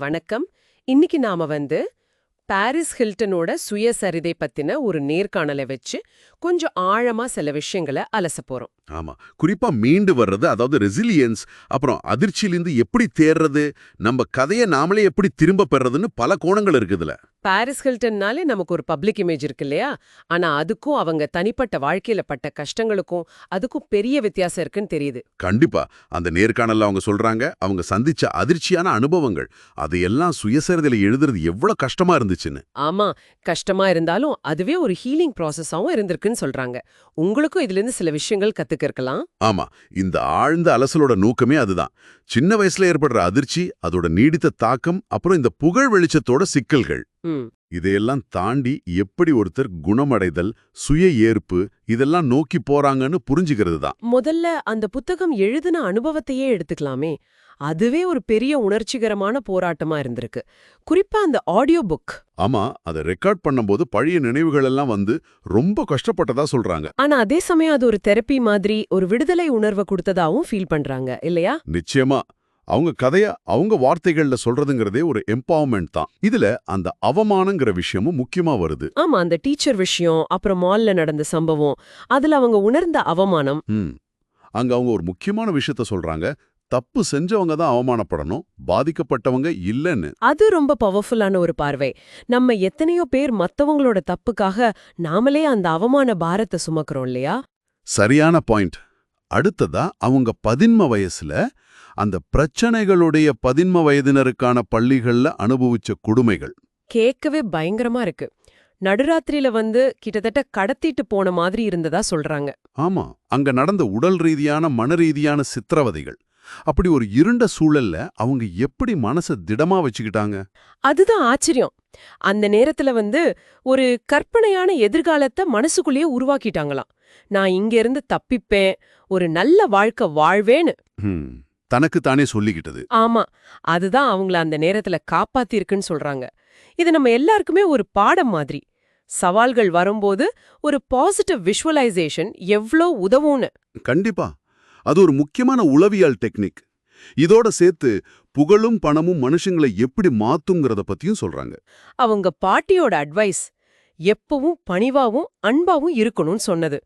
வணக்கம். இன்னைக்கு நாம வந்து பாரிஸ் ஹில்டனோட சுயசரிதை பத்தின ஒரு நேர்காணலை வச்சு கொஞ்சம் ஆழமா சில விஷயங்களை அலச போறோம். ஆமா. குறிப்பா மீண்டு வர்றது அதாவது ரெசிலியன்ஸ் அப்புறம் அதிர்ச்சியிலிருந்து எப்படி தேர்றது நம்ம கதையை நாமளே எப்படி திரும்ப பெறதுன்னு பல கோணங்கள் இருக்குதுல பாரிஸ் ஹில்டன்னாலே நமக்கு ஒரு பப்ளிக் இமேஜ் இருக்கு இல்லையா? ஆனா அதுக்கும் அவங்க தனிப்பட்ட வாழ்க்கையில பட்ட கஷ்டங்களுக்கும் அதுக்கும் பெரிய வித்தியாசம் இருக்குன்னு தெரியுது. கண்டிப்பா. அந்த நேர்காணல்ல அவங்க சொல்றாங்க அவங்க சந்திச்ச அதிர்ச்சியான அனுபவங்கள். அதையெல்லாம் சுயசரிதையில எழுதுறது எவ்வளவு கஷ்டமா இருந்துச்சுன்னு. ஆமா. கஷ்டமா இருந்தாலும் அதுவே ஒரு ஹீலிங் ப்ராசஸாவும் இருந்திருக்குன்னு சொல்றாங்க. உங்களுக்கும் இதுல இருந்து சில விஷயங்கள் கத்துக்க இருக்கலாம் ஆமா. இந்த ஆழ்ந்த அலசலோட நோக்கமே அதுதான். சின்ன வயசுல ஏற்படுற அதிர்ச்சி அதோட நீடித்த தாக்கம் அப்புறம் இந்த புகழ் வெளிச்சத்தோட சிக்கல்கள். இதையெல்லாம் தாண்டி எப்படி ஒருத்தர் குணமடைதல் சுய ஏற்பு இதெல்லாம் நோக்கி போறாங்கன்னு புரிஞ்சுக்கிறது தான். முதல்ல அந்த புத்தகம் எழுதின அனுபவத்தையே எடுத்துக்கலாமே. அதுவே ஒரு பெரிய உணர்ச்சிகரமான போராட்டமா இருந்திருக்கு. குறிப்பா அந்த ஆடியோ புக் ஆமா அதை ரெக்கார்ட் பண்ணும்போது பழைய நினைவுகள் எல்லாம் வந்து ரொம்ப கஷ்டப்பட்டதா சொல்றாங்க. ஆனா அதே சமயம் அது ஒரு தெரப்பி மாதிரி ஒரு விடுதலை உணர்வை கொடுத்ததாவும் ஃபீல் பண்றாங்க இல்லையா? நிச்சயமா. அவங்க கதைய அவங்க வார்த்தைகள்ல சொல்றதுங்கிறதே ஒரு எம்பவர்மெண்ட் தான். இதுல அந்த அவமானங்கிற விஷயமும் முக்கியமா வருது. ஆமா அந்த டீச்சர் விஷயம் அப்புறம் மால்ல நடந்த சம்பவம் அதுல அவங்க உணர்ந்த அவமானம். அங்க அவங்க ஒரு முக்கியமான விஷயத்த சொல்றாங்க. தப்பு செஞ்சவங்க தான் அவமானப்படணும் பாதிக்கப்பட்டவங்க இல்லைன்னு. அது ரொம்ப பவர்ஃபுல்லான ஒரு பார்வை. நம்ம எத்தனையோ பேர் மத்தவங்களோட தப்புக்காக நாமளே அந்த அவமான பாரத்தை சுமக்கிறோம் இல்லையா? சரியான பாயிண்ட் அடுத்ததா அவங்க பதின்ம வயசுல அந்த பிரச்சனைகளுடைய பதின்ம வயதினருக்கான பள்ளிகள்ல அனுபவிச்ச கொடுமைகள். கேட்கவே பயங்கரமா இருக்கு. நடுராத்திரியில வந்து கிட்டத்தட்ட கடத்திட்டு போன மாதிரி இருந்ததா சொல்றாங்க. ஆமா அங்க நடந்த உடல் ரீதியான மன ரீதியான சித்திரவதைகள். அப்படி ஒரு இருண்ட சூழல்ல அவங்க எப்படி மனச திடமா வச்சுக்கிட்டாங்க? அதுதான் ஆச்சரியம். அந்த நேரத்துல வந்து ஒரு கற்பனையான எதிர்காலத்தை மனசுக்குள்ளேயே உருவாக்கிட்டாங்களாம். நான் இங்க இருந்து தப்பிப்பேன் ஒரு நல்ல வாழ்க்கை வாழ்வேன்னு. தனக்கு தானே சொல்லிக்கிட்டது. ஆமா அதுதான் அவங்கள அந்த நேரத்துல காப்பாத்திருக்குன்னு சொல்றாங்க. இது நம்ம எல்லாருக்குமே ஒரு பாடம் மாதிரி. சவால்கள் வரும்போது ஒரு பாசிட்டிவ் விஷுவலைசேஷன் எவ்ளோ உதவும்னு. கண்டிப்பா. அது ஒரு முக்கியமான உளவியல் டெக்னிக் இதோட சேர்த்து புகழும் பணமும் மனுஷங்களை எப்படி மாத்துங்கிறத பத்தியும் சொல்றாங்க. அவங்க பாட்டியோட அட்வைஸ் எப்பவும் பணிவாவும் அன்பாவும் இருக்கணும்னு சொன்னது.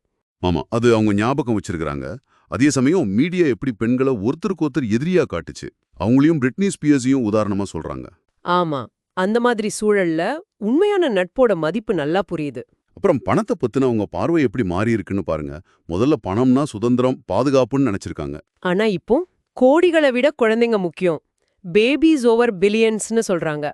ஆமா அது அவங்க ஞாபகம் வச்சிருக்காங்க அதே சமயம் மீடியா எப்படி பெண்களை ஒருத்தருக்கு ஒருத்தர் எதிரியா காட்டுச்சு அவங்களையும் பிரிட்னி ஸ்பியர்ஸையும் உதாரணமா சொல்றாங்க. ஆமா அந்த மாதிரி சூழல்ல உண்மையான நட்போட மதிப்பு நல்லா புரியுது. அப்புறம் பணத்தை பத்தின அவங்க பார்வை எப்படி மாறி இருக்குன்னு பாருங்க. முதல்ல பணம்னா சுதந்திரம் பாதுகாப்புன்னு நினைச்சிருக்காங்க. ஆனா இப்போ கோடிகளை விட குழந்தைங்க முக்கியம். பேபிஸ் ஓவர் பில்லியன்ஸ்னு சொல்றாங்க.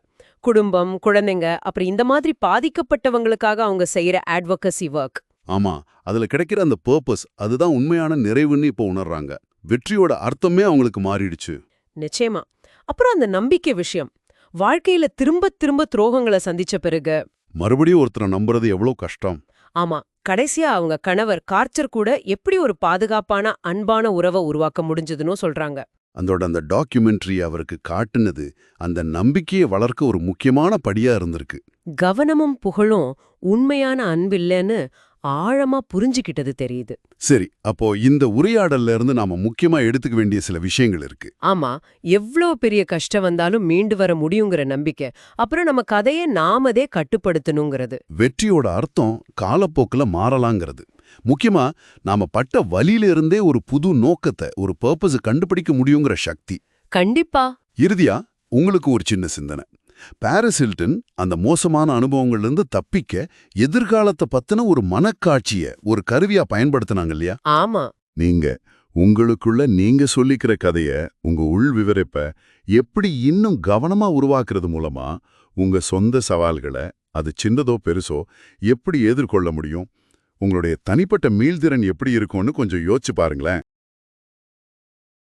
குடும்பம் குழந்தைங்க அப்புறம் இந்த மாதிரி பாதிக்கப்பட்டவங்களுக்காக அவங்க செய்யற அட்வொகசி ஒர்க் ஆமா அதுல கிடைக்கிற அந்த பர்பஸ் அதுதான் உண்மையான நிறைவுன்னு இப்போ உணர்றாங்க. வெற்றியோட அர்த்தமே அவங்களுக்கு மாறிடுச்சு. நிச்சயமா. அப்புறம் அந்த நம்பிக்கை விஷயம். வாழ்க்கையில திரும்ப திரும்ப துரோகங்களை சந்திச்ச பிறகு மறுபடியும் ஒருத்தரை நம்புறது எவ்வளவு கஷ்டம். ஆமா கடைசியா அவங்க கணவர் கார்ச்சர் கூட எப்படி ஒரு பாதுகாப்பான அன்பான உறவை உருவாக்க முடிஞ்சதுன்னு சொல்றாங்க. அதோட அந்த டாக்குமெண்ட்ரி அவருக்கு காட்டுனது அந்த நம்பிக்கையை வளர்க்க ஒரு முக்கியமான படியா இருந்திருக்கு. கவனமும் புகழும் உண்மையான அன்பில்லைன்னு ஆழமா புரிஞ்சுக்கிட்டது தெரியுது. சரி அப்போ இந்த உரையாடல்ல இருந்து நாம முக்கியமா எடுத்துக்க வேண்டிய சில விஷயங்கள் இருக்கு. ஆமா எவ்ளோ பெரிய கஷ்டம் வந்தாலும் மீண்டு வர முடியுங்கிற நம்பிக்கை. அப்புறம் நம்ம கதையை நாமதே கட்டுப்படுத்தணுங்கிறது. வெற்றியோட அர்த்தம் காலப்போக்குல மாறலாங்கிறது. முக்கியமா நாம பட்ட வலியில இருந்தே ஒரு புது நோக்கத்தை ஒரு பர்பஸ் கண்டுபிடிக்க முடியுங்கிற சக்தி. கண்டிப்பா. இறுதியா உங்களுக்கு ஒரு சின்ன சிந்தனை. பாரிஸ் ஹில்டன் அந்த மோசமான அனுபவங்கள்ல இருந்து தப்பிக்க எதிர்காலத்தை பத்தின ஒரு மனக்காட்சிய ஒரு கருவியா பயன்படுத்தினாங்க இல்லையா? ஆமா. நீங்க உங்களுக்குள்ள நீங்க சொல்லிக்கிற கதைய உங்க உள் விவரிப்ப எப்படி இன்னும் கவனமா உருவாக்குறது மூலமா உங்க சொந்த சவால்களை அது சின்னதோ பெருசோ எப்படி எதிர்கொள்ள முடியும்? உங்களுடைய தனிப்பட்ட மீள்திறன் எப்படி இருக்கும்னு கொஞ்சம் யோசிச்சு பாருங்களேன்.